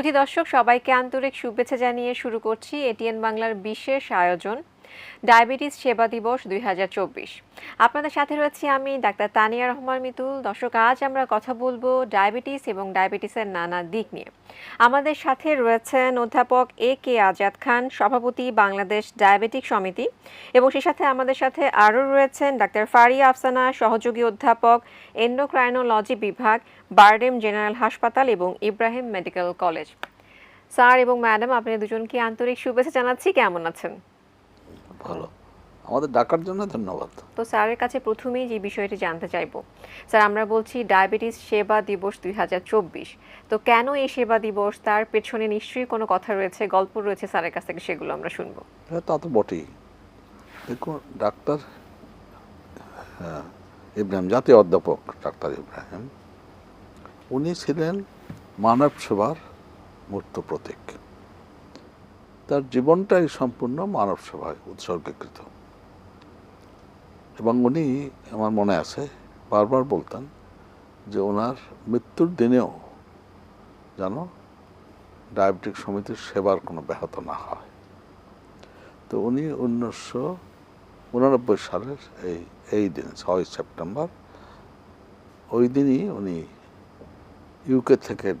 সুধী দর্শক সবাইকে আন্তরিক শুভেচ্ছা জানিয়ে শুরু করছি এটিএন বাংলার বিশেষ আয়োজন। ডায়াবেটিস সেবা দিবস দুই হাজার চব্বিশ। আপনাদের সাথে রয়েছি আমি ডাক্তার তানিয়া রহমান মিতুল। দর্শক, আজ আমরা কথা বলব ডায়াবেটিস এবং ডায়াবেটিসের নানা দিক নিয়ে। আমাদের সাথে রয়েছেন অধ্যাপক এ কে আজাদ খান, সভাপতি বাংলাদেশ ডায়াবেটিক সমিতি, এবং সেই সাথে আমাদের সাথে আরও রয়েছেন ডাক্তার ফারিয়া আফসানা, সহযোগী অধ্যাপক এন্ডোক্রাইনোলজি বিভাগ, বারডেম জেনারেল হাসপাতাল এবং ইব্রাহিম মেডিকেল কলেজ। স্যার এবং ম্যাডাম আপনাদের দুজনকে আন্তরিক শুভেচ্ছা জানাচ্ছি। কেমন আছেন? ভালো। আমাদের ডাকার জন্য ধন্যবাদ। তো স্যারের কাছে প্রথমেই যে বিষয়টি জানতে চাইব। স্যার আমরা বলছি ডায়াবেটিস সেবা দিবস দুই হাজার চব্বিশ। তো কেন এই সেবা দিবস? তার পেছনে নিশ্চয়ই কোনো কথা রয়েছে গল্প রয়েছে স্যারের কাছ থেকে সেগুলো আমরা শুনব। হ্যাঁ তা তো বটেই। দেখুন ডাক্তার হ্যাঁ, ইব্রাহিম জাতীয় অধ্যাপক ডাক্তার ইব্রাহিম। উনি ছিলেন মানব সেবার মূর্ত প্রতীক। তার জীবনটাই সম্পূর্ণ মানব সেবায় উৎসর্গীকৃত। এবং উনি, আমার মনে আছে, বারবার বলতেন যে ওনার মৃত্যুর দিনেও যেন ডায়াবেটিক সমিতির সেবার কোনো ব্যাহত না হয়। তো উনি উনিশশো উনানব্বই সালের এই এই দিন, ছয় সেপ্টেম্বর, ওই দিনই উনি ইউকে থেকে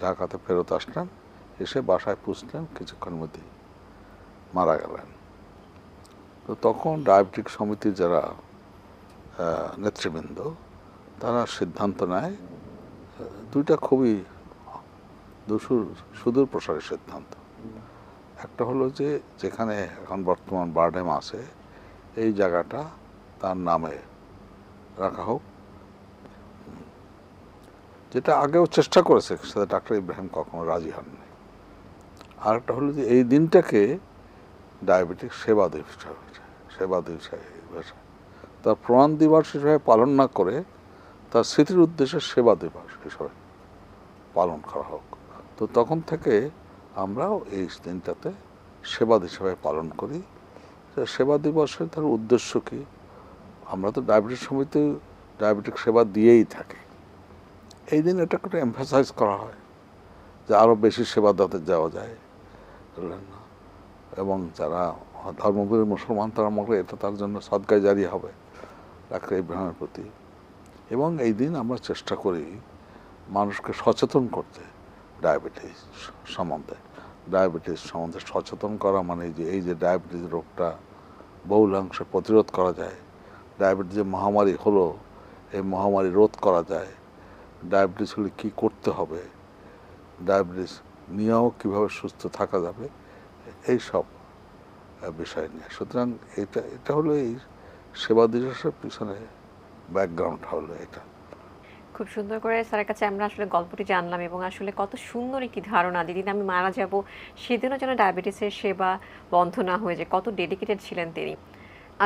ঢাকাতে ফেরত আসলেন। এসে বাসায় পুষলেন, কিছুক্ষণ মধ্যেই মারা গেলেন। তো তখন ডায়াবেটিক সমিতির যারা নেতৃবৃন্দ, তারা সিদ্ধান্ত নেয় দুইটা খুবই দুসুর, সুদূর প্রসারী সিদ্ধান্ত। একটা হলো যে, যেখানে এখন বর্তমান বারডেম আছে, এই জায়গাটা তার নামে রাখা হোক। যেটা আগেও চেষ্টা করেছে, সেটা ডাক্তার ইব্রাহিম কখনো রাজি হননি। আর একটা হলো যে এই দিনটাকে ডায়াবেটিক সেবা দিবস সেবা দিবস তার প্রমাণ দিবস হিসাবে পালন না করে তার স্মৃতির উদ্দেশ্যে সেবা দিবস হিসাবে পালন করা হোক। তো তখন থেকে আমরাও এই দিনটাতে সেবা হিসাবে পালন করি। সেবা দিবসের তার উদ্দেশ্য কি? আমরা তো ডায়াবেটিস সমিতি ডায়াবেটিক সেবা দিয়েই থাকি। এই দিন এটা একটু এমফাসাইজ করা হয় যে আরও বেশি সেবা দাতে যাওয়া যায়। বুঝলেন না। এবং যারা ধর্মগুরু মুসলমান, তারা মনে এটা তার জন্য সদকায় জারি হবে, ডাক্তার ইব্রাহিমের প্রতি। এবং এই দিন আমরা চেষ্টা করি মানুষকে সচেতন করতে, ডায়াবেটিস সম্বন্ধে। ডায়াবেটিস সম্বন্ধে সচেতন করা মানে যে এই যে ডায়াবেটিস রোগটা বহুলাংশে প্রতিরোধ করা যায়। ডায়াবেটিস যে মহামারী হলো, এই মহামারী রোধ করা যায়। ডায়াবেটিস হলে কী করতে হবে? ডায়াবেটিস নিয়েও কীভাবে সুস্থ থাকা যাবে এই সব বিষয় নিয়ে। সুতরাং এটা এটা হলো এই সেবা দিবসের পিছনে ব্যাকগ্রাউন্ড হলো এটা। খুব সুন্দর করে স্যারের কাছে আমরা আসলে গল্পটি জানলাম এবং আসলে কত সুন্দর একটি ধারণা যেদিন আমি মারা যাব, সেদিনও যেন ডায়াবেটিসের সেবা বন্ধ না হয়ে যায়, কত ডেডিকেটেড ছিলেন তিনি।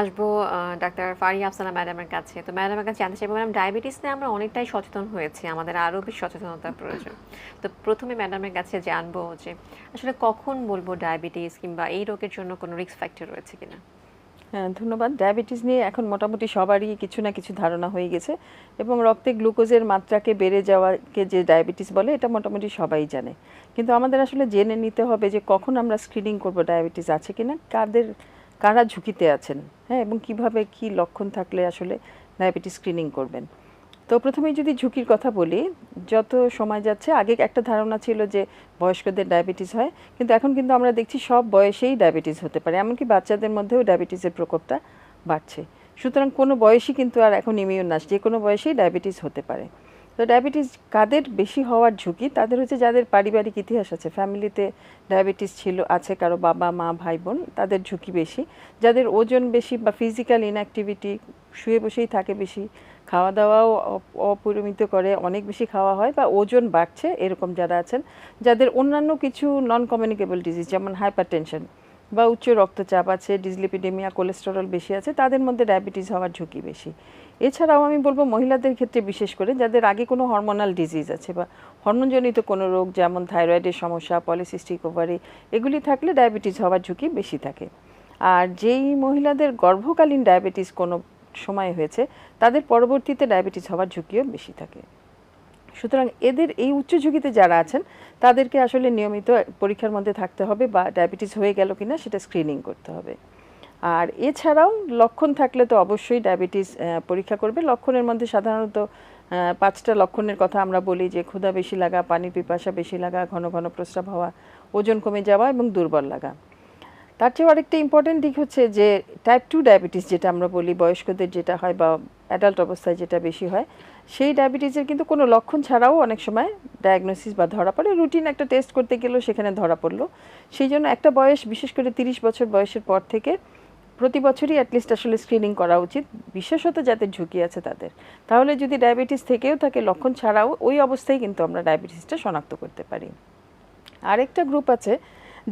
আসব ডাক্তার ফারিয়া আফসানা ম্যাডামের কাছে। তো ম্যাডামের কাছে জানতে চাইব, ম্যাডাম, ডায়াবেটিস নিয়ে আমরা অনেকটাই সচেতন হয়েছি। আমাদের আরও বেশি সচেতনতার প্রয়োজন। তো প্রথমে ম্যাডামের কাছে জানব যে, আসলে কখন বলব ডায়াবেটিস কিংবা এই রোগের জন্য কোনো রিস্ক ফ্যাক্টর রয়েছে কিনা? হ্যাঁ ধন্যবাদ। ডায়াবেটিস নিয়ে এখন মোটামুটি সবারই কিছু না কিছু ধারণা হয়ে গেছে এবং রক্তে গ্লুকোজের মাত্রাকে বেড়ে যাওয়াকে যে ডায়াবেটিস বলে, এটা মোটামুটি সবাই জানে। কিন্তু আমাদের আসলে জেনে নিতে হবে যে কখন আমরা স্ক্রিনিং করব, ডায়াবেটিস আছে কিনা, কাদের কারা ঝুঁকিতে আছেন? হ্যাঁ এবং কীভাবে কি লক্ষণ থাকলে আসলে ডায়াবেটিস স্ক্রিনিং করবেন? তো প্রথমেই যদি ঝুঁকির কথা বলি, যত সময় যাচ্ছে, আগে একটা ধারণা ছিল যে বয়স্কদের ডায়াবেটিস হয়, কিন্তু এখন কিন্তু আমরা দেখছি সব বয়সেই ডায়াবেটিস হতে পারে, এমনকি বাচ্চাদের মধ্যেও ডায়াবেটিসের প্রকোপটা বাড়ছে। সুতরাং কোনো বয়সই কিন্তু আর এখন ইমিউন না, যে কোনো বয়সেই ডায়াবেটিস হতে পারে। তো ডায়াবেটিস কাদের বেশি হওয়ার ঝুঁকি? তাদের হচ্ছে যাদের পারিবারিক ইতিহাস আছে ফ্যামিলিতে ডায়াবেটিস ছিল, আছে কারও বাবা, মা, ভাই, বোন, তাদের ঝুঁকি বেশি। যাদের ওজন বেশি বা ফিজিক্যাল ইনঅ্যাক্টিভিটি শুয়ে বসেই থাকে বেশি খাওয়া দাওয়াও অপ- অপরিমিত করে, অনেক বেশি খাওয়া হয় বা ওজন বাড়ছে, এরকম যারা আছেন, যাদের অন্যান্য কিছু নন কমিউনিকেবল ডিজিজ যেমন হাইপারটেনশন বা উচ্চ রক্তচাপ আছে, ডিসলিপিডেমিয়া, কোলেস্টেরল বেশি আছে, তাদের মধ্যে ডায়াবেটিস হওয়ার ঝুঁকি বেশি। এছাড়াও আমি বলব মহিলাদের ক্ষেত্রে বিশেষ করে যাদের আগে কোনো হরমোনাল ডিজিজ আছে বা হরমোনজনিত কোনো রোগ যেমন থাইরয়েডের সমস্যা পলিসিস্টিক ওভারি এগুলি থাকলে ডায়াবেটিস হওয়ার ঝুঁকি বেশি থাকে। আর যেই মহিলাদের গর্ভকালীন ডায়াবেটিস কোনো সময় হয়েছে, তাদের পরবর্তীতে ডায়াবেটিস হওয়ার ঝুঁকিও বেশি থাকে। সুতরাং এদের এই উচ্চ ঝুঁকিতে যারা আছেন, তাদেরকে আসলে নিয়মিত পরীক্ষার মধ্যে থাকতে হবে বা ডায়াবেটিস হয়ে গেল কিনা সেটা স্ক্রিনিং করতে হবে। আর এছাড়াও লক্ষণ থাকলে তো অবশ্যই ডায়াবেটিস পরীক্ষা করবে। লক্ষণের মধ্যে সাধারণত পাঁচটা লক্ষণের কথা আমরা বলি যে ক্ষুধা বেশি লাগা পানির পিপাসা বেশি লাগা, ঘন ঘন প্রস্রাব হওয়া, ওজন কমে যাওয়া এবং দুর্বল লাগা। তার চেয়েও আরেকটা ইম্পর্টেন্ট দিক হচ্ছে যে টাইপ টু ডায়াবেটিস যেটা আমরা বলি, বয়স্কদের যেটা হয় বা অ্যাডাল্ট অবস্থায় যেটা বেশি হয় সেই ডায়াবেটিসের কিন্তু কোনো লক্ষণ ছাড়াও অনেক সময় ডায়াগনোসিস বা ধরা পড়ে। রুটিন একটা টেস্ট করতে গেলেও সেখানে ধরা পড়ল। সেই জন্য একটা বয়স, বিশেষ করে তিরিশ বছর বয়সের পর থেকে প্রতি বছরই অ্যাটলিস্ট আসলে স্ক্রিনিং করা উচিত, বিশেষত যাদের ঝুঁকি আছে তাদের। তাহলে যদি ডায়াবেটিস থেকেও থাকে লক্ষণ ছাড়াও ওই অবস্থায় কিন্তু আমরা ডায়াবেটিসটা শনাক্ত করতে পারি। আরেকটা গ্রুপ আছে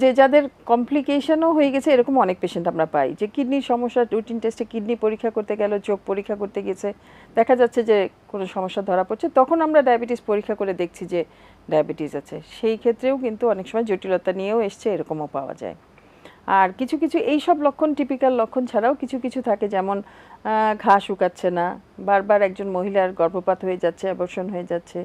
যে যাদের কমপ্লিকেশনও হয়ে গেছে, এরকম অনেক পেশেন্ট আমরা পাই। যে কিডনির সমস্যা রুটিন টেস্টে কিডনি পরীক্ষা করতে গেল, চোখ পরীক্ষা করতে গেছে, দেখা যাচ্ছে যে কোনো সমস্যা ধরা পড়ছে, তখন আমরা ডায়াবেটিস পরীক্ষা করে দেখছি যে ডায়াবেটিস আছে। সেই ক্ষেত্রেও কিন্তু অনেক সময় জটিলতা নিয়েও এসছে, এরকমও পাওয়া যায়। আর কিছু কিছু এই সব লক্ষণ টিপিক্যাল লক্ষণ ছাড়াও কিছু কিছু থাকে যেমন ঘা শুকাচ্ছে না বারবার একজন মহিলার গর্ভপাত হয়ে যাচ্ছে অ্যাবর্শন হয়ে যাচ্ছে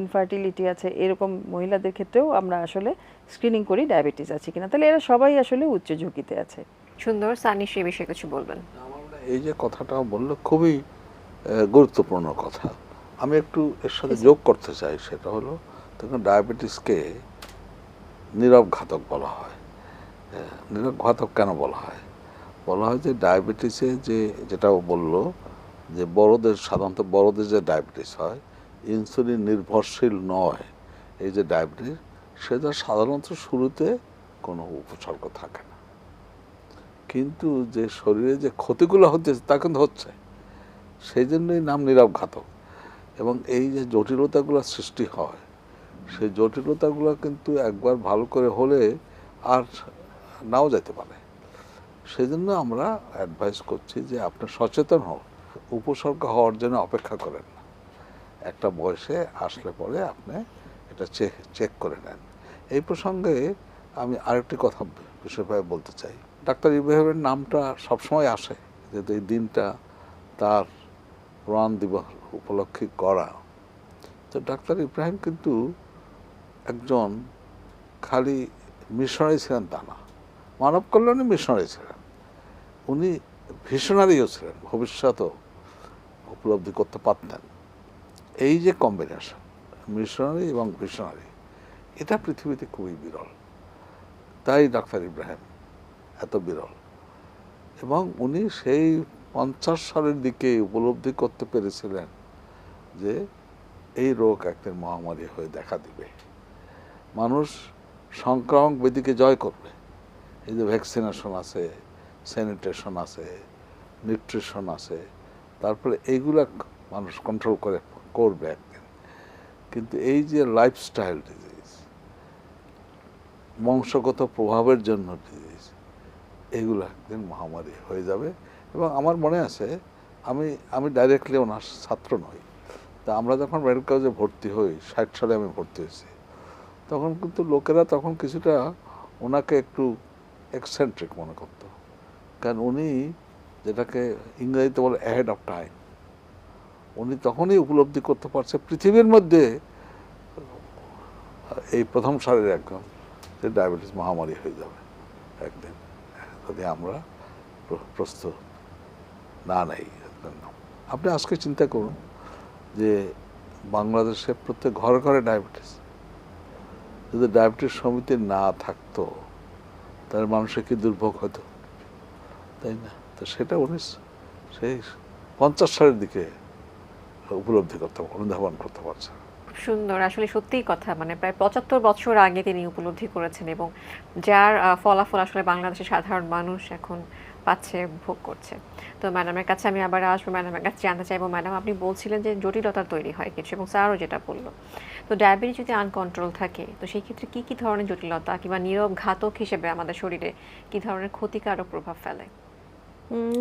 ইনফার্টিলিটি আছে এরকম মহিলাদের ক্ষেত্রেও আমরা আসলে স্ক্রিনিং করি ডায়াবেটিস আছে কিনা। তাহলে এরা সবাই আসলে উচ্চ ঝুঁকিতে আছে। সুন্দর সানি সে বিষয়ে কিছু বলবেন। এই যে কথাটা বলল খুবই গুরুত্বপূর্ণ কথা। আমি একটু এর সাথে যোগ করতে চাই সেটা হলো তখন ডায়াবেটিসকে নীরব ঘাতক বলা হয়। আহ, নীরব ঘাতক কেন বলা হয়? বলা হয় যে ডায়াবেটিসে যে যেটা বলল যে বড়দের সাধারণত বড়দের যে ডায়াবেটিস হয় ইনসুলিন নির্ভরশীল নয়। এই যে ডায়াবেটিস সেটা সাধারণত শুরুতে কোনো উপসর্গ থাকে না। কিন্তু যে শরীরে যে ক্ষতিগুলো হচ্ছে তা কিন্তু হচ্ছে। সেই জন্যই নাম নীরব ঘাতক। এবং এই যে জটিলতাগুলো সৃষ্টি হয় সেই জটিলতাগুলো কিন্তু একবার ভালো করে হলে আর নাও যেতে পারে। সেই জন্য আমরা অ্যাডভাইস করছি যে আপনি সচেতন হন। উপসর্গ হওয়ার জন্য অপেক্ষা করেন না। একটা বয়সে আসলে পরে আপনি এটা চেক চেক করে নেন। এই প্রসঙ্গে আমি আরেকটি কথা বিশেষভাবে বলতে চাই। ডাক্তার ইব্রাহিমের নামটা সবসময় আসে যেহেতু এই দিনটা তার প্রাণ দিবস উপলক্ষে করা। তো ডাক্তার ইব্রাহিম কিন্তু একজন খালি মিশনারি ছিলেন তা না। মানব কল্যাণে মিশনারি ছিলেন। উনি ভিশনারিও ছিলেন, ভবিষ্যতেও উপলব্ধি করতে পারতেন। এই যে কম্বিনেশন মিশনারি এবং ভিশনারি এটা পৃথিবীতে খুবই বিরল। তাই ডাক্তার ইব্রাহিম এত বিরল। এবং উনি সেই পঞ্চাশ সালের দিকে উপলব্ধি করতে পেরেছিলেন যে এই রোগ একদিন মহামারী হয়ে দেখা দিবে। মানুষ সংক্রামক ব্যাধিকে জয় করবে। এই যে ভ্যাকসিনেশন আছে স্যানিটেশন আছে নিউট্রিশন আছে, তারপরে এইগুলা মানুষ কন্ট্রোল করে, করবে একদিন। কিন্তু এই যে লাইফস্টাইল ডিজিজ বংশগত প্রভাবের জন্য ডিজিজ এগুলো একদিন মহামারী হয়ে যাবে। এবং আমার মনে আছে, আমি আমি ডাইরেক্টলি ওনার ছাত্র নই। তা আমরা যখন মেডিকেল কলেজে ভর্তি হই, ষাট সালে আমি ভর্তি হয়েছি, তখন কিন্তু লোকেরা তখন কিছুটা ওনাকে একটু এক্সেন্ট্রিক মনে করতো। কারণ উনি যেটাকে ইংরেজিতে বলে অ্যাহেড অফ টাইম উনি তখনই উপলব্ধি করতে পারছে পৃথিবীর মধ্যে এই প্রথম সারের একজন যে ডায়াবেটিস মহামারী হয়ে যাবে একদিন। যদি আমরা প্রস্তুত না নেই আপনি আজকে চিন্তা করুন যে বাংলাদেশে প্রত্যেক ঘরে ঘরে ডায়াবেটিস যদি ডায়াবেটিস সমিতি না থাকতো তাহলে মানুষের কি দুর্ভোগ হতো? তাই না? তো সেটা উনি সেই পঞ্চাশ সালের দিকে উপলব্ধি করতে অনুধাবন করতে পারছে। সুন্দর, আসলে সত্যিই কথা। মানে প্রায় পঁচাত্তর বছর আগে তিনি উপলব্ধি করেছেন এবং যার ফলাফল আসলে বাংলাদেশের সাধারণ মানুষ এখন পাচ্ছে, ভোগ করছে। তো ম্যাডামের কাছে আমি আবার আসব, ম্যাডামের কাছে জানতে চাইব। ম্যাডাম, আপনি বলছিলেন যে জটিলতা তৈরি হয় কিছু এবং স্যারও যেটা বলল। তো ডায়াবেটিস যদি আনকন্ট্রোল থাকে, তো সেই ক্ষেত্রে কি কি ধরনের জটিলতা কিংবা নীরব ঘাতক হিসেবে আমাদের শরীরে কী ধরনের ক্ষতিকারক প্রভাব ফেলে?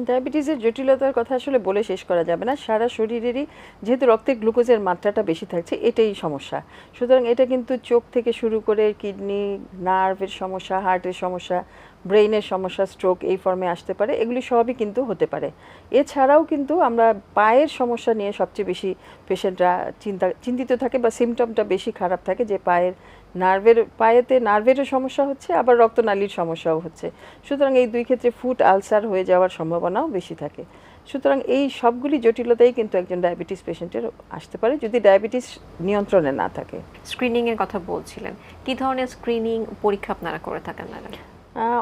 ডায়াবেটিসের জটিলতার কথা আসলে বলে শেষ করা যাবে না। সারা শরীরেরই যেহেতু রক্তে গ্লুকোজের মাত্রাটা বেশি থাকছে, এটাই সমস্যা। সুতরাং এটা কিন্তু চোখ থেকে শুরু করে কিডনি, নার্ভের সমস্যা, হার্টের সমস্যা, ব্রেইনের সমস্যা, স্ট্রোক এই ফর্মে আসতে পারে। এগুলি সবই কিন্তু হতে পারে। এছাড়াও কিন্তু আমরা পায়ের সমস্যা নিয়ে সবচেয়ে বেশি পেশেন্টরা চিন্তা, চিন্তিত থাকে বা সিমটমটা বেশি খারাপ থাকে যে পায়ের নার্ভের পায়েতে, নার্ভেরও সমস্যা হচ্ছে, আবার রক্তনালীর সমস্যাও হচ্ছে। সুতরাং এই দুই ক্ষেত্রে ফুট আলসার হয়ে যাওয়ার সম্ভাবনাও বেশি থাকে। সুতরাং এই সবগুলি জটিলতাই কিন্তু একজন ডায়াবেটিস পেশেন্টের আসতে পারে যদি ডায়াবেটিস নিয়ন্ত্রণে না থাকে। স্ক্রিনিং এর কথা বলছিলেন। কি ধরনের স্ক্রিনিং পরীক্ষা আপনারা করে থাকেন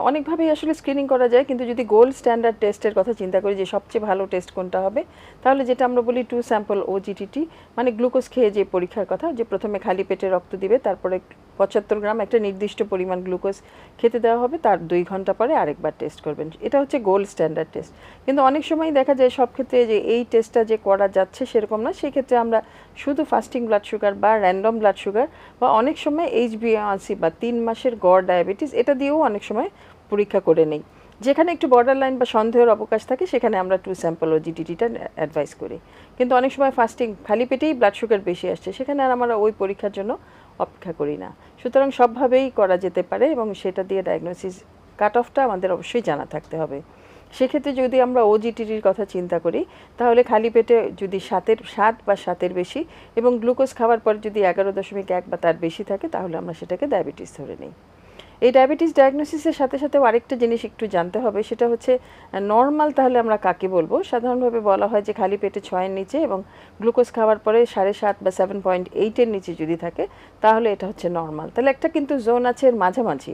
অনেকভাবেই আসলে স্ক্রিনিং করা যায়, কিন্তু যদি গোল্ড স্ট্যান্ডার্ড টেস্টের কথা চিন্তা করি যে সবচেয়ে ভালো টেস্ট কোনটা হবে, তাহলে যেটা আমরা বলি টু স্যাম্পল ওজিটিটি মানে গ্লুকোজ খেয়ে যে পরীক্ষার কথা, যে প্রথমে খালি পেটে রক্ত দিবে, তারপরে পঁচাত্তর গ্রাম একটা নির্দিষ্ট পরিমাণ গ্লুকোজ খেতে দেওয়া হবে, তার দুই ঘণ্টা পরে আরেকবার টেস্ট করবেন। এটা হচ্ছে গোল্ড স্ট্যান্ডার্ড টেস্ট কিন্তু অনেক সময় দেখা যায় সব ক্ষেত্রে যে এই টেস্টটা যে করা যাচ্ছে সেরকম না, সেক্ষেত্রে আমরা শুধু ফাস্টিং ব্লাড সুগার বা র্যান্ডম ব্লাড সুগার বা অনেক সময় এইচবিএসি বা তিন মাসের গড় ডায়াবেটিস এটা দিয়েও অনেক সময় পরীক্ষা করে নেই। যেখানে একটু বর্ডার লাইন বা সন্দেহের অবকাশ থাকে, সেখানে আমরা টু স্যাম্পল ও জিটিটিটা অ্যাডভাইস করি। কিন্তু অনেক সময় ফাস্টিং খালি পেটেই ব্লাড সুগার বেশি আসছে, সেখানে আর আমরা ওই পরীক্ষার জন্য অপেক্ষা করি না। সুতরাং সবভাবেই করা যেতে পারে এবং সেটা দিয়ে ডায়াগনোসিস কাট অফটা আমাদের অবশ্যই জানা থাকতে হবে। সেক্ষেত্রে যদি আমরা ওজিটির কথা চিন্তা করি, তাহলে খালি পেটে যদি সাতের, সাত বা সাতের বেশি এবং গ্লুকোজ খাওয়ার পর যদি এগারো দশমিক এক বা তার বেশি থাকে, তাহলে আমরা সেটাকে ডায়াবেটিস ধরে নিই। এই ডায়াবেটিস ডায়াগনোসিসের সাথে সাথে আরেকটা জিনিস একটু জানতে হবে, সেটা হচ্ছে নর্মাল তাহলে আমরা কাকে বলব? সাধারণভাবে বলা হয় যে খালি পেটে ছয়ের নিচে এবং গ্লুকোজ খাওয়ার পরে সাড়ে সাত বা সেভেন পয়েন্ট এইটের নিচে যদি থাকে, তাহলে এটা হচ্ছে নর্মাল তাহলে একটা কিন্তু জোন আছে এর মাঝামাঝি।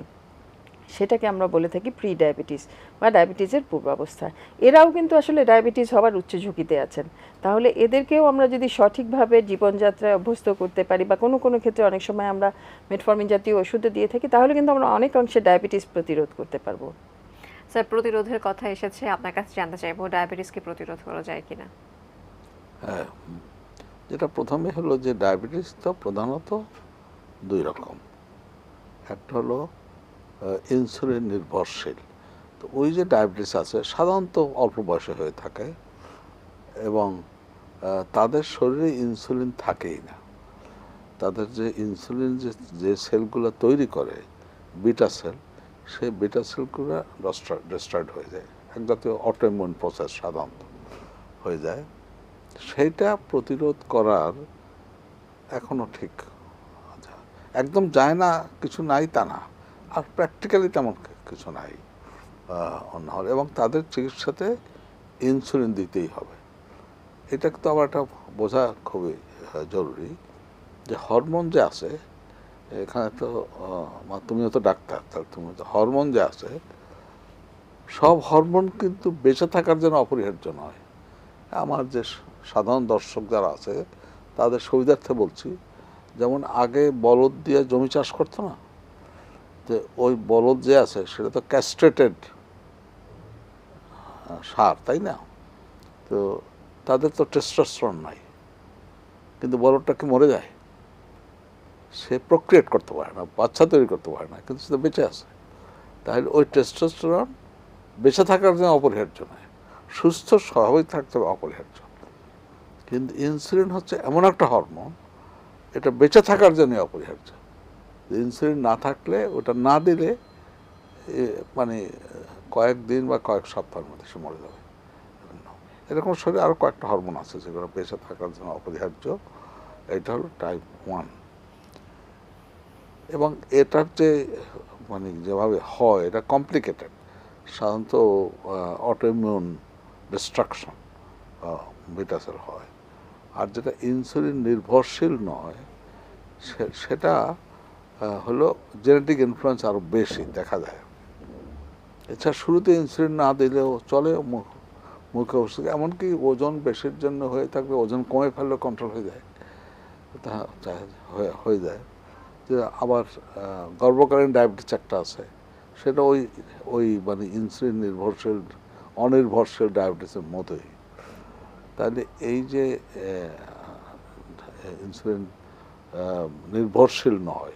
সেটাকে আমরা বলে থাকি প্রি ডায়াবেটিস বা ডায়াবেটিসের পূর্বাবস্থা। এরাও কিন্তু আসলে ডায়াবেটিস হওয়ার উচ্চ ঝুঁকিতে আছেন। তাহলে এদেরকেও আমরা যদি সঠিকভাবে জীবনযাত্রায় অভ্যস্ত করতে পারি বা কোনো কোনো ক্ষেত্রে অনেক সময় আমরা মেটফর্মিন জাতীয় ওষুধ দিয়ে থাকি তাহলে কিন্তু আমরা অনেক অংশে ডায়াবেটিস প্রতিরোধ করতে পারব। স্যার প্রতিরোধের কথা এসেছে আপনার কাছে জানতে চাইব ডায়াবেটিসকে প্রতিরোধ করা যায় কিনা? হ্যাঁ যেটা প্রথমে হলো যে ডায়াবেটিস তো প্রধানত দুই রকম। একটা হলো ইনসুলিন নির্ভরশীল। তো ওই যে ডায়াবেটিস আছে সাধারণত অল্প বয়সে হয়ে থাকে এবং তাদের শরীরে ইনসুলিন থাকেই না। তাদের যে ইনসুলিন যে যে সেলগুলো তৈরি করে বিটা সেল সেই বিটা সেলগুলো ডিস্ট্রয়েড হয়ে যায়। এক জাতীয় অটোইমিউন প্রসেস সাধারণত হয়ে যায়। সেইটা প্রতিরোধ করার এখনও ঠিক আচ্ছা, একদম যায় না কিছু নাই তা না। আর প্র্যাকটিক্যালি তেমন কিছু নাই হলে, এবং তাদের চিকিৎসাতে ইনসুলিন দিতেই হবে। এটা তো আবার একটা বোঝা খুবই জরুরি যে হরমোন যে আছে, এখানে তো তুমিও তো ডাক্তার, তাহলে তুমি হরমোন যে আছে, সব হরমোন কিন্তু বেঁচে থাকার জন্য অপরিহার্য নয়। আমার যে সাধারণ দর্শক যারা আছে, তাদের সুবিধার্থে বলছি, যেমন আগে বলদ দিয়ে জমি চাষ করতো না যে ওই বলদ যে আছে, সেটা তো ক্যাস্ট্রেটেড সার, তাই না? তো তাদের তো টেস্টোস্টেরন নাই, কিন্তু বলদটা কি মরে যায়? সে প্রক্রিয়েট করতে পারে না, বাচ্চা তৈরি করতে পারে না, কিন্তু সে বেঁচে আছে। তাহলে ওই টেস্টোস্টেরন বেঁচে থাকার জন্য অপরিহার্য নয়, সুস্থ স্বাভাবিক থাকতে হবে অপরিহার্য। কিন্তু ইনসুলিন হচ্ছে এমন একটা হরমোন এটা বেঁচে থাকার জন্য অপরিহার্য। ইনসুলিন না থাকলে ওটা না দিলে মানে কয়েকদিন বা কয়েক সপ্তাহের মধ্যে সে মরে যাবে। এরকম শরীরে আরও কয়েকটা হরমোন আছে যেগুলো বেঁচে থাকার জন্য অপরিহার্য। এটা হলো টাইপ ওয়ান এবং এটার যে মানে যেভাবে হয়, এটা কমপ্লিকেটেড সাধারণত অটোমিউন ডিস্ট্রাকশন বিটাসের হয়। আর যেটা ইনসুলিন নির্ভরশীল নয় সেটা হলো জেনেটিক ইনফ্লুয়েন্স আরও বেশি, দেখা যায়। এছাড়া শুরুতে ইনসুলিন না দিলেও চলে মুখ- মুখে ওষুধ, এমনকি ওজন বেশির জন্য হয়ে থাকলে ওজন কমে ফেললে কন্ট্রোল হয়ে যায়। তা হয়ে যায়। যে আবার গর্ভকালীন ডায়াবেটিস একটা আছে, সেটা ওই ওই মানে ইনসুলিন নির্ভরশীল, অনির্ভরশীল ডায়াবেটিসের মতোই। তাহলে এই যে ইনসুলিন নির্ভরশীল নয়।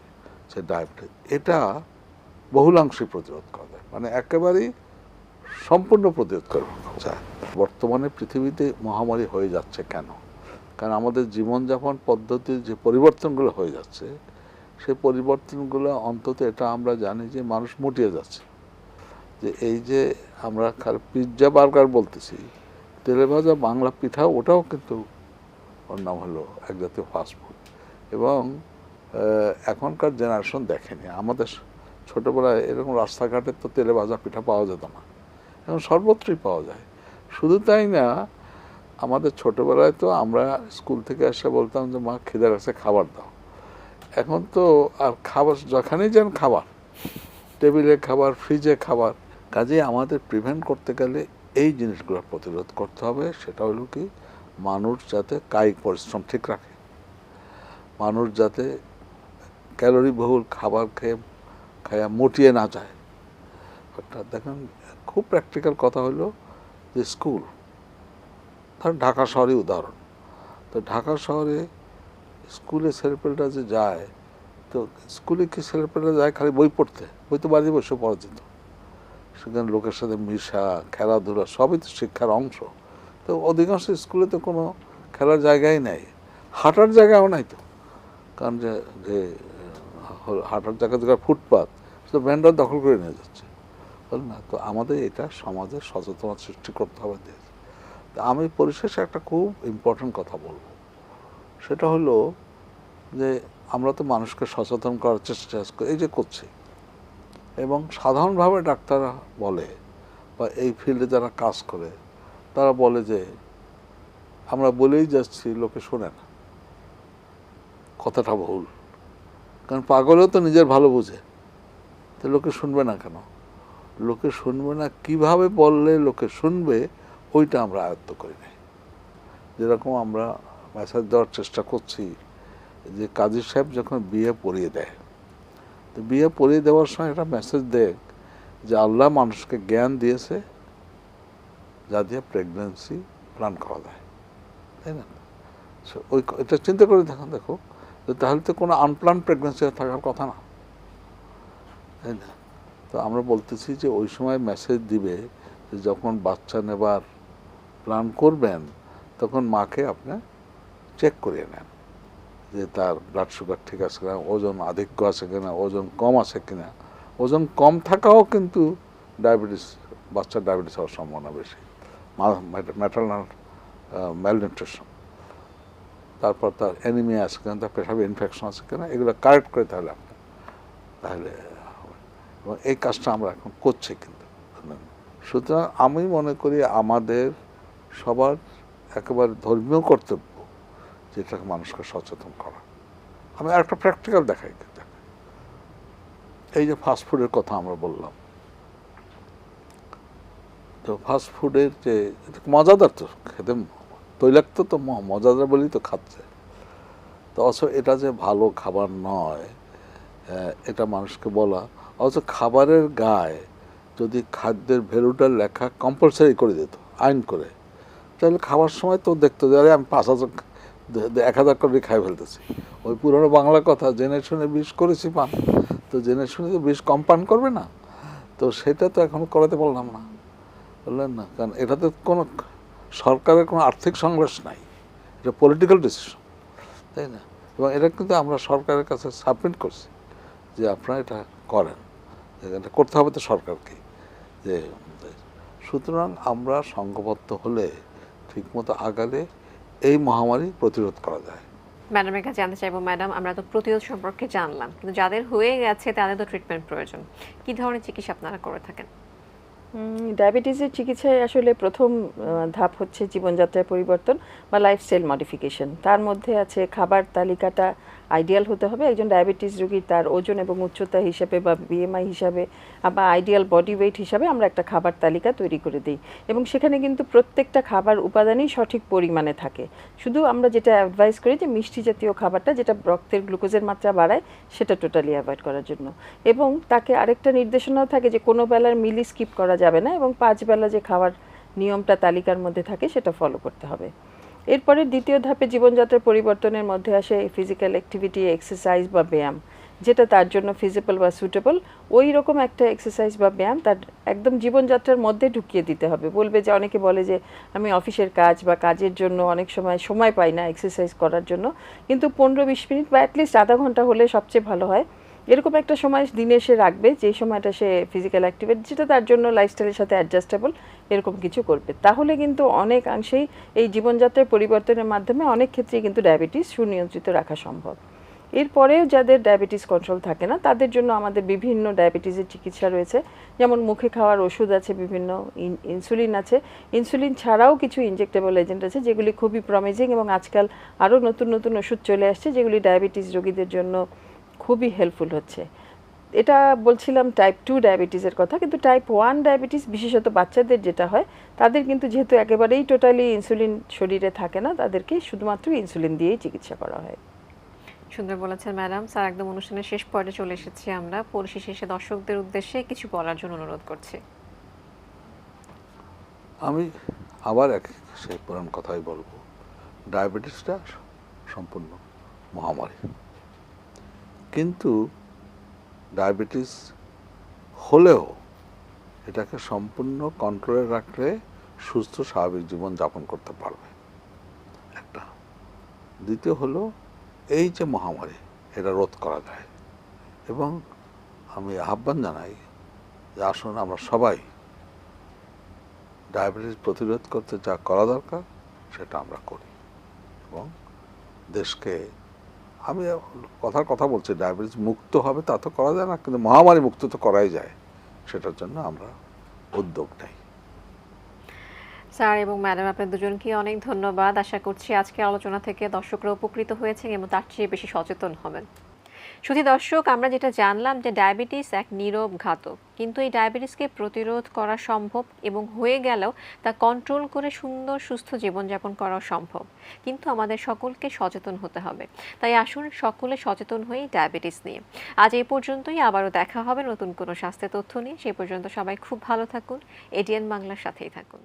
সে ডায়াবেটিস এটা বহুলাংশে প্রতিরোধ করা যায়। মানে একেবারেই সম্পূর্ণ প্রতিরোধ করা যায়। বর্তমানে পৃথিবীতে মহামারী হয়ে যাচ্ছে কেন? কারণ আমাদের জীবনযাপন পদ্ধতির যে পরিবর্তনগুলো হয়ে যাচ্ছে সেই পরিবর্তনগুলো অন্তত এটা আমরা জানি যে মানুষ মুটিয়ে যাচ্ছে। যে এই যে আমরা পিৎজা বার্গার বলতেছি, তেলে ভাজা বাংলা পিঠা, ওটাও কিন্তু ওর নাম হলো এক জাতীয় ফাস্টফুড এবং এখনকার জেনারেশন দেখেনি। আমাদের ছোটবেলায় এরকম রাস্তাঘাটে তো তেলে ভাজা পিঠা পাওয়া যেত না। এখন সর্বত্রই পাওয়া যায়। শুধু তাই না, আমাদের ছোটবেলায় তো আমরা স্কুল থেকে এসে বলতাম যে, মা, খিদে লাগছে, খাবার দাও। এখন তো আর খাবার, যখনই যান খাবার, টেবিলে খাবার ফ্রিজে খাবার কাজে আমাদের প্রিভেন্ট করতে গেলে এই জিনিসগুলো প্রতিরোধ করতে হবে। সেটা হলো কি, মানুষ যাতে কায়িক পরিশ্রম ঠিক রাখে। মানুষ যাতে ক্যালোরি বহুল খাবার খেয়ে, খায়া মুটিয়ে না যায়। অর্থাৎ দেখেন, খুব প্র্যাকটিক্যাল কথা হলো যে স্কুল ধর ঢাকা শহরই উদাহরণ। তো ঢাকা শহরে স্কুলে ছেলেপেলেরা যে যায়, তো স্কুলে কি ছেলেপেলেরা যায় খালি বই পড়তে? বই তো বাড়ি বসে পড়া যেত। সেখানে লোকের সাথে মিশা, খেলাধুলা, সবই তো শিক্ষার অংশ। তো অধিকাংশ স্কুলে তো কোনো খেলার জায়গাই নেই। হাঁটার জায়গাও নাই তো। কারণ যে হাঁটার জায়গা জায়গা ফুটপাত তো ভ্যান্ডার দখল করে নিয়ে যাচ্ছে। বল না? তো আমাদের এটা সমাজে সচেতনতা সৃষ্টি করতে হবে দেশ। তা আমি পরিশেষে একটা খুব ইম্পর্টেন্ট কথা বলব। সেটা হলো যে আমরা তো মানুষকে সচেতন করার চেষ্টা করি, এই যে করছি। এবং সাধারণভাবে ডাক্তাররা বলে বা এই ফিল্ডে যারা কাজ করে তারা বলে যে আমরা বলেই যাচ্ছি লোকে শোনে না। কথাটা ভুল। কারণ পাগলেও তো নিজের ভালো বুঝে। তো লোকে শুনবে না কেন? লোকে শুনবে না কীভাবে বললে লোকে শুনবে, ওইটা আমরা আয়ত্ত করি নাই। যেরকম আমরা মেসেজ দেওয়ার চেষ্টা করছি যে কাজী সাহেব যখন বিয়ে পড়িয়ে দেয়, তো বিয়ে পড়িয়ে দেওয়ার সময় একটা মেসেজ দেয় যে আল্লাহ মানুষকে জ্ঞান দিয়েছে, যা দিয়ে প্রেগনেন্সি প্ল্যান করা যায়। তাই না? ওই এটা চিন্তা করে দেখুন দেখো তাহলে তো কোনো আনপ্ল্যান প্রেগনেন্সি থাকার কথা না। তাই না? তো আমরা বলতেছি যে ওই সময় মেসেজ দিবে যে যখন বাচ্চা নেবার প্ল্যান করবেন, তখন মাকে আপনি চেক করিয়ে নেন যে তার ব্লাড সুগার ঠিক আছে কিনা, ওজন আধিক্য আছে কিনা, ওজন কম আছে কিনা। ওজন কম থাকাও কিন্তু ডায়াবেটিস বাচ্চার ডায়াবেটিস হওয়ার সম্ভাবনা বেশি। ম্যাটারনাল ম্যালনিউট্রিশন তারপর তার অ্যানিমিয়া আছে কিনা, তার পেশাবে ইনফেকশন আছে কিনা, এগুলো কারেক্ট করে তাহলে আপনার তাহলে এবং এই কাজটা আমরা এখন করছি কিন্তু। সুতরাং আমি মনে করি আমাদের সবার একেবারে ধর্মীয় কর্তব্য যেটাকে মানুষকে সচেতন করা। আমি আরেকটা প্র্যাকটিক্যাল দেখাই কিন্তু। এই যে ফাস্টফুডের কথা আমরা বললাম। তো ফাস্টফুডের যে মজাদার তো খেতে তৈলাক্ত তো মজাদার বলেই তো খাচ্ছে। তো অথচ এটা যে ভালো খাবার নয় আহ, এটা মানুষকে বলা অথচ খাবারের গায়ে যদি খাদ্যের ভ্যালুটা লেখা কম্পালসারি করে দিত আইন করে তাহলে খাওয়ার সময় তো দেখতো যে আরে আমি পাঁচ হাজার এক হাজার করে খাই ফেলতেছি। ওই পুরনো বাংলা কথা জেনে শুনে বিষ করেছি পান। তো জেনে শুনে তো বিষ কম পান করবে না। তো সেটা তো এখন করাতে পারলাম না। বললেন না? কারণ এটাতে কোনো সরকারের কোনো আর্থিক সংঘর্ষ নাই, এটা পলিটিক্যাল ডিসিশন তাই না? এবং এটা কিন্তু আমরা সরকারের কাছে সাবমিট করছি যে আপনারা এটা করেন এটা করতে হবে তো সরকারকে যে সুতরাং আমরা সংঘবদ্ধ হলে ঠিকমতো আগালে এই মহামারী প্রতিরোধ করা যায়। ম্যাডামের কাছে জানতে চাইব, ম্যাডাম, আমরা তো প্রতিরোধ সম্পর্কে জানলাম, কিন্তু যাদের হয়ে গেছে তাদের তো ট্রিটমেন্ট প্রয়োজন, কি ধরনের চিকিৎসা আপনারা করে থাকেন? ডায়াবেটিসের চিকিৎসায় আসলে প্রথম ধাপ হচ্ছে জীবনযাত্রার পরিবর্তন বা লাইফস্টাইল মডিফিকেশন তার মধ্যে আছে খাবার তালিকাটা আইডিয়াল হতে হবে। একজন ডায়াবেটিস রোগী তার ওজন এবং উচ্চতা হিসাবে বা বিএমআই হিসাবে বা আইডিয়াল বডি ওয়েট হিসাবে আমরা একটা খাবার তালিকা তৈরি করে দিই। এবং সেখানে কিন্তু প্রত্যেকটা খাবার উপাদানই সঠিক পরিমাণে থাকে। শুধু আমরা যেটা অ্যাডভাইস করি যে মিষ্টি জাতীয় খাবারটা যেটা রক্তের গ্লুকোজের মাত্রা বাড়ায়, সেটা টোটালি অ্যাভয়েড করার জন্য। এবং তাকে আরেকটা নির্দেশনাও থাকে যে কোনো বেলার মিলি স্কিপ করা যাবে না এবং পাঁচ বেলা যে খাওয়ার নিয়মটা তালিকার মধ্যে থাকে, সেটা ফলো করতে হবে। এরপরে দ্বিতীয় ধাপে জীবনযাত্রার পরিবর্তনের মধ্যে আসে ফিজিক্যাল অ্যাক্টিভিটি এক্সারসাইজ বা ব্যায়াম। যেটা তার জন্য ফিজিবল বা সুটেবল ওই রকম একটা এক্সারসাইজ বা ব্যায়াম তার একদম জীবনযাত্রার মধ্যে ঢুকিয়ে দিতে হবে। বলবে যে, অনেকে বলে যে, আমি অফিসের কাজ বা কাজের জন্য অনেক সময় সময় পাই না এক্সারসাইজ করার জন্য। কিন্তু পনেরো বিশ মিনিট বা অ্যাটলিস্ট আধা ঘণ্টা হলে সবচেয়ে ভালো হয়। এরকম একটা সময় দিনে সে রাখবে, যে সময়টা সে ফিজিক্যাল অ্যাক্টিভিটি যেটা তার জন্য লাইফস্টাইলের সাথে অ্যাডজাস্টেবল এরকম কিছু করবে। তাহলে কিন্তু অনেকাংশেই এই জীবনযাত্রার পরিবর্তনের মাধ্যমে অনেক ক্ষেত্রেই কিন্তু ডায়াবেটিস সুনিয়ন্ত্রিত রাখা সম্ভব। এরপরেও যাদের ডায়াবেটিস কন্ট্রোল থাকে না, তাদের জন্য আমাদের বিভিন্ন ডায়াবেটিসের চিকিৎসা রয়েছে। যেমন মুখে খাওয়ার ওষুধ আছে, বিভিন্ন ইন- ইনসুলিন আছে। ইনসুলিন ছাড়াও কিছু ইনজেক্টেবল এজেন্ট আছে, যেগুলি খুবই প্রমিজিং এবং আজকাল আরও নতুন নতুন ওষুধ চলে আসছে, যেগুলি ডায়াবেটিস রোগীদের জন্য খুবই হেল্পফুল হচ্ছে। এটা বলছিলাম টাইপ টু ডায়াবেটিসের কথা কিন্তু টাইপ ওয়ান ডায়াবেটিস বিশেষত বাচ্চাদের যেটা হয় তাদের কিন্তু যেহেতু একেবারেই টোটালি ইনসুলিন শরীরে থাকে না তাদেরকে শুধুমাত্র ইনসুলিন দিয়েই চিকিৎসা করা হয়। সুন্দর বলেছেন ম্যাডাম। স্যার একদম অনুষ্ঠানের শেষ পর্যায়ে চলে এসেছি আমরা। পরিশেষে এসে দর্শকদের উদ্দেশ্যে কিছু বলার জন্য অনুরোধ করছি। আমি আবার এক সেই পুরান কথাই বলব। ডায়াবেটিসটা সম্পূর্ণ মহামারী। কিন্তু ডায়াবেটিস হলেও এটাকে সম্পূর্ণ কন্ট্রোলে রাখলে সুস্থ, স্বাভাবিক জীবন যাপন করতে পারবে। একটা। দ্বিতীয় হলো এই যে মহামারী, এটা রোধ করা যায়। এবং আমি আহ্বান জানাই যে আসুন আমরা সবাই ডায়াবেটিস প্রতিরোধ করতে যা করা দরকার, সেটা আমরা করি। এবং দেশকে আমি কথার কথা বলছি ডায়াবেটিস মুক্ত হবে তা তো করা যায় না, কিন্তু মহামারী মুক্ত তো করাই যায়, সেটার জন্য আমরা উদ্যোগ নেই। স্যার এবং ম্যাডাম আপনার দুজনকে অনেক ধন্যবাদ। আশা করছি আজকে আলোচনা থেকে দর্শকরা উপকৃত হয়েছেন এবং তার চেয়ে বেশি সচেতন হবেন। শুধু দর্শক, আমরা যেটা জানলাম যে ডায়াবেটিস এক নীরব ঘাতক। কিন্তু এই ডায়াবেটিসকে প্রতিরোধ করা সম্ভব এবং হয়ে গেলেও তা কন্ট্রোল করে সুন্দর, সুস্থ জীবনযাপন করা সম্ভব। কিন্তু আমাদের সকলকে সচেতন হতে হবে। তাই আসুন সকলে সচেতন হয়ে ডায়াবেটিস নিয়ে। আজ এই পর্যন্তই। আবারও দেখা হবে নতুন কোনো স্বাস্থ্য তথ্য নিয়ে। সেই পর্যন্ত সবাই খুব ভালো থাকুন। এটিএন বাংলার সাথেই থাকুন।